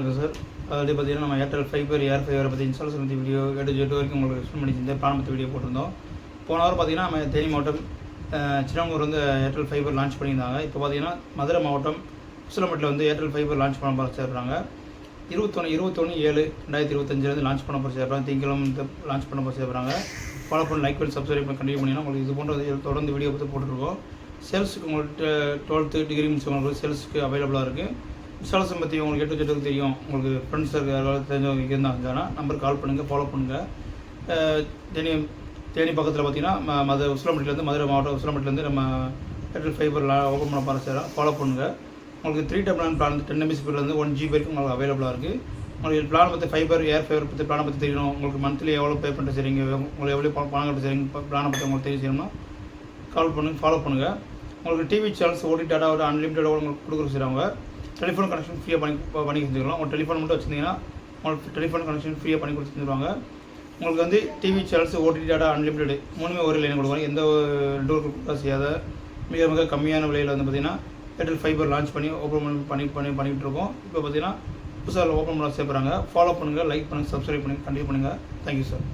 வணக்கம் சார். அதாவது பார்த்தீங்கன்னா நம்ம ஏர்டெல் ஃபைபர் ஏர் ஃபைபரை பற்றி இன்ஸ்டாலேஷன் பற்றி வீடியோ எட்டு வரைக்கும் உங்களுக்கு எக்ஸ்பிளைன் பண்ணி செஞ்சு பிளான் வீடியோ போட்டிருந்தோம். போன வாரம் பார்த்தீங்கன்னா நம்ம தேனி மாவட்டம் சின்னமூர் வந்து ஏர்டெல் ஃபைபர் லான்ச் பண்ணியிருந்தாங்க. இப்போ பார்த்தீங்கன்னா மதுரை மாவட்டம் உசிலமட்டில் வந்து ஏர்டெல் ஃபைபர் லான்ச் பண்ண போகிற சேர்றாங்க. இருபத்தொன்று இருபத்தொன்று ஏழு ரெண்டாயிரத்தி இருபத்தஞ்சிலேருந்து லான்ச் பண்ண போகிற சேர்றாங்க. திங்கிழமை வந்து லான்ச் பண்ண போகிற சேர்றாங்க. ஃபாலோ பண்ணி லைக் பண்ணி சப்ஸ்கிரைப் பண்ணி கண்டினியூ பண்ணிங்கன்னா உங்களுக்கு இது போன்ற தொடர்ந்து வீடியோ பார்த்து போட்டுருக்கோம் சேல்ஸுக்கு உங்கள்கிட்ட டுவெல்த்து டிகிரி முடிச்சவங்களுக்கு சேல்ஸுக்கு அவைலபிளாக இருக்குது இன்ஸ்டாலேஷன் பற்றி உங்களுக்கு எட்டு ஜெட்டுக்கு தெரியும். உங்களுக்கு ஃப்ரெண்ட்ஸ் யாராவது தெரிஞ்சவங்க இருந்தால் இருந்தாங்கன்னா நம்பர் கால் பண்ணுங்கள் ஃபாலோ பண்ணுங்கள் தேனி தேனி பக்கத்தில் பார்த்தீங்கன்னா ம- மது உசிலம்பட்டிலேருந்து மதுரை மாவட்டம் உசிலம்பட்டிலேருந்து நம்ம ஏர்டெல் ஃபைபர் ஓப்பன் பண்ண பாருங்க சார் ஃபாலோ பண்ணுங்கள் உங்களுக்கு த்ரீ டப் பிளான் பிளான் டென் எம்பி ஸ்பீட்லேருந்து ஒன் ஜிபி வரைக்கும் உங்களுக்கு அவைலபிளாக இருக்குது உங்களுக்கு பிளான் பற்றி ஃபைபர் ஏர் ஃபைபர் பற்றி பிளானை பற்றி தெரியணும். உங்களுக்கு மந்த்லி எவ்வளோ பே பண்ணிட்டு சரிங்க உங்களுக்கு எவ்வளோ பணம் பணம் கட்ட சரிங்க பிளானை பற்றி உங்களுக்கு தெரிய செய்யணும் கால் பண்ணுங்கள் ஃபாலோ பண்ணுங்கள் உங்களுக்கு டிவி சேனல்ஸ் ஓடி டேட்டாவோட அன்லிமிட்டடோட உங்களுக்கு கொடுக்குற செய்கிறவங்க டெலிஃபோன் கனெக்ஷன் ஃப்ரீயாக பண்ணி பண்ணி செஞ்சுக்கலாம். உங்கள் டெலிஃபோன் மட்டும் வச்சுருந்தீங்கன்னா உங்களுக்கு டெலிஃபோன் கனெக்ஷன் ஃப்ரீயாக பண்ணி கொடுத்து உங்களுக்கு வந்து TV channels OTT data unlimited மூணுமே ஒரு லைன் கொடுக்குறாங்க எந்த டோர் கூட செய்யாத மிக மிக கம்மியான விலையில் வந்து பார்த்தீங்கன்னா ஏர்டெல் ஃபைபர் லான்ச் பண்ணி ஓப்பன் பண்ணி பண்ணி பண்ணி பண்ணிகிட்டு இருக்கோம். இப்போ பார்த்தீங்கன்னா புதுசாக ஓப்பன் பண்ண சேர்ப்புறாங்க ஃபாலோ பண்ணுங்கள் லைக் பண்ணுங்கள் சப்ஸ்கிரைப் பண்ணுங்கள் கண்டிப்பாக பண்ணுங்கள் தேங்க்யூ சார்